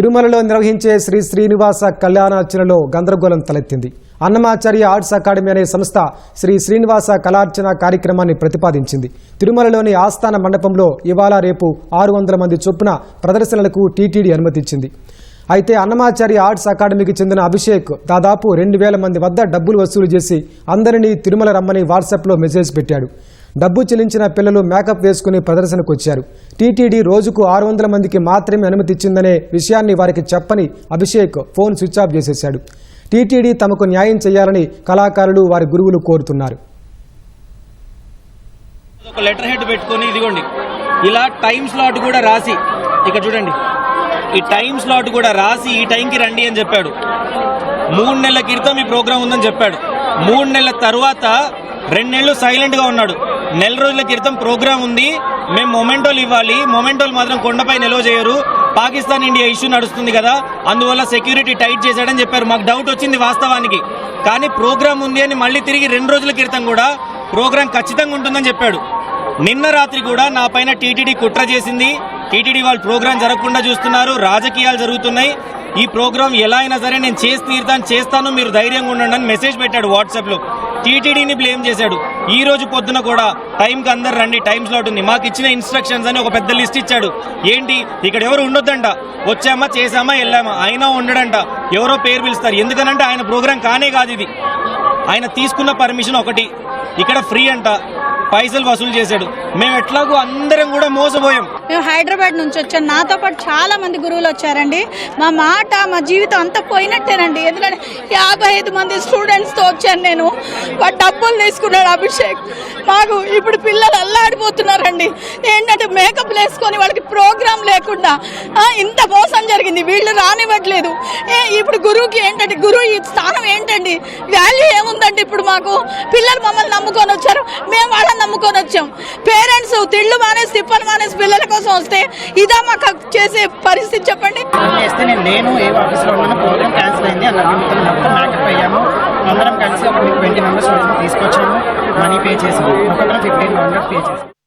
తిరుమలలో నిర్వహించే శ్రీ శ్రీనివాస కళ్యాణార్చనలో గందరగోళం తలెత్తింది. అన్నమాచార్య ఆర్ట్స్ అకాడమీ అనే సంస్థ శ్రీ శ్రీనివాస కళార్చన కార్యక్రమాన్ని ప్రతిపాదించింది. తిరుమలలోని ఆస్థాన మండపంలో ఇవాళ రేపు ఆరు వందల మంది చొప్పున ప్రదర్శనలకు టీటీడీ అనుమతించింది అయితే అన్నమాచార్య ఆర్ట్స్ అకాడమీకి చెందిన అభిషేక్ దాదాపు రెండు వేల మంది వద్ద డబ్బులు వసూలు చేసి అందరినీ తిరుమల రమ్మని వాట్సాప్లో మెసేజ్ పెట్టాడు. డబ్బు చెల్లించిన పిల్లలు మేకప్ వేసుకుని ప్రదర్శనకు వచ్చారు. టీటీడీ రోజుకు ఆరు వందల మందికి మాత్రమే అనుమతి ఇచ్చిందనే విషయాన్ని వారికి చెప్పని అభిషేక్ ఫోన్ స్విచ్ ఆఫ్ చేసేశాడు. టీటీడీ తమకు న్యాయం చేయాలని కళాకారులు వారి గురువులు కోరుతున్నారు. ఒక లెటర్ హెడ్ పెట్టుకొని ఇదిగోండి ఇలా టైం స్లాట్ కూడా రాసి ఇక్కడ చూడండి ఈ టైం స్లాట్ కూడా రాసి ఈ టైంకి రండి అని చెప్పాడు. మూడు నెలల క్రితం ఈ ప్రోగ్రామ్ ఉందని చెప్పాడు. మూడు నెలల తర్వాత రెండు నెలలు సైలెంట్గా ఉన్నాడు. నెల రోజుల క్రితం ప్రోగ్రామ్ ఉంది. మేము మొమెంటోలు ఇవ్వాలి. మొమెంటోలు మాత్రం కొండపై నిల్వ చేయరు. పాకిస్తాన్ ఇండియా ఇష్యూ నడుస్తుంది కదా. అందువల్ల సెక్యూరిటీ టైట్ చేశాడని చెప్పారు. మాకు డౌట్ వచ్చింది వాస్తవానికి. కానీ ప్రోగ్రామ్ ఉంది అని మళ్ళీ తిరిగి రెండు రోజుల క్రితం కూడా ప్రోగ్రామ్ ఖచ్చితంగా ఉంటుందని చెప్పాడు. నిన్న రాత్రి కూడా నా పైన టీటీడీ కుట్ర చేసింది. టీటీడీ వాళ్ళు ప్రోగ్రాం జరగకుండా చూస్తున్నారు. రాజకీయాలు జరుగుతున్నాయి. ఈ ప్రోగ్రామ్ ఎలా అయినా సరే నేను చేసి తీరుతాను చేస్తాను మీరు ధైర్యంగా ఉండండి అని మెసేజ్ పెట్టాడు వాట్సాప్లో. టీటీడీని బ్లేమ్ చేశాడు. ఈ రోజు పొద్దున కూడా టైంకి అందరు రండి టైం స్లాట్ ఉంది. మాకు ఇచ్చిన ఇన్స్ట్రక్షన్స్ అని ఒక పెద్ద లిస్ట్ ఇచ్చాడు. ఏంటి? ఇక్కడ ఎవరు ఉండొద్దంట. వచ్చామా చేసామా వెళ్ళామా? అయినా ఉండడంట. ఎవరో పేరు పిలుస్తారు. ఎందుకనంటే ఆయన ప్రోగ్రాం కానే కాదు ఇది. ఆయన తీసుకున్న పర్మిషన్ ఒకటి. ఇక్కడ ఫ్రీ అంట. పైసలు వసూలు చేశాడు. మేము ఎట్లాగో అందరం కూడా మోసపోయాం. మేము హైదరాబాద్ నుంచి వచ్చాం. నాతో పాటు చాలా మంది గురువులు వచ్చారండి. మా మాట మా జీవితం అంతా పోయినట్టేనండి. ఎందుకంటే యాభై ఐదు మంది స్టూడెంట్స్తో వచ్చాను నేను. వాడు డబ్బులు తీసుకున్నాడు అభిషేక్. మాకు ఇప్పుడు పిల్లలు అల్లాడిపోతున్నారండి. ఏంటంటే మేకప్ వేసుకొని వాళ్ళకి ప్రోగ్రామ్ లేకుండా ఇంత మోసం జరిగింది. వీళ్ళు రానివ్వట్లేదు. ఏ, ఇప్పుడు గురువుకి ఏంటంటే గురువు ఈ స్థానం ఏంటండి? వాల్యూ ఏముందండి ఇప్పుడు మాకు? పిల్లలు మమ్మల్ని నమ్ముకొని వచ్చారు. మేము వాళ్ళని నమ్ముకొని వచ్చాం. పేరెంట్స్ తిళ్ళు మానేసి తిప్పలు మానేసి పిల్లల కోసం కోసం వస్తే ఇదా మాకు చేసే పరిస్థితి చెప్పండి. నేను లేను ఏ ఆఫీస్లో ఉన్నాను ప్రోగ్రామ్ క్యాన్సిల్ అయింది. అలా మొత్తం మేకప్ అయ్యాము అందరం కలిసి ఒక ట్వంటీ మెంబర్స్ తీసుకొచ్చాము. మనీ పే చేసాము. ఒక్కొక్కరు ఫిఫ్టీన్ హండ్రెడ్ పే చేసాము.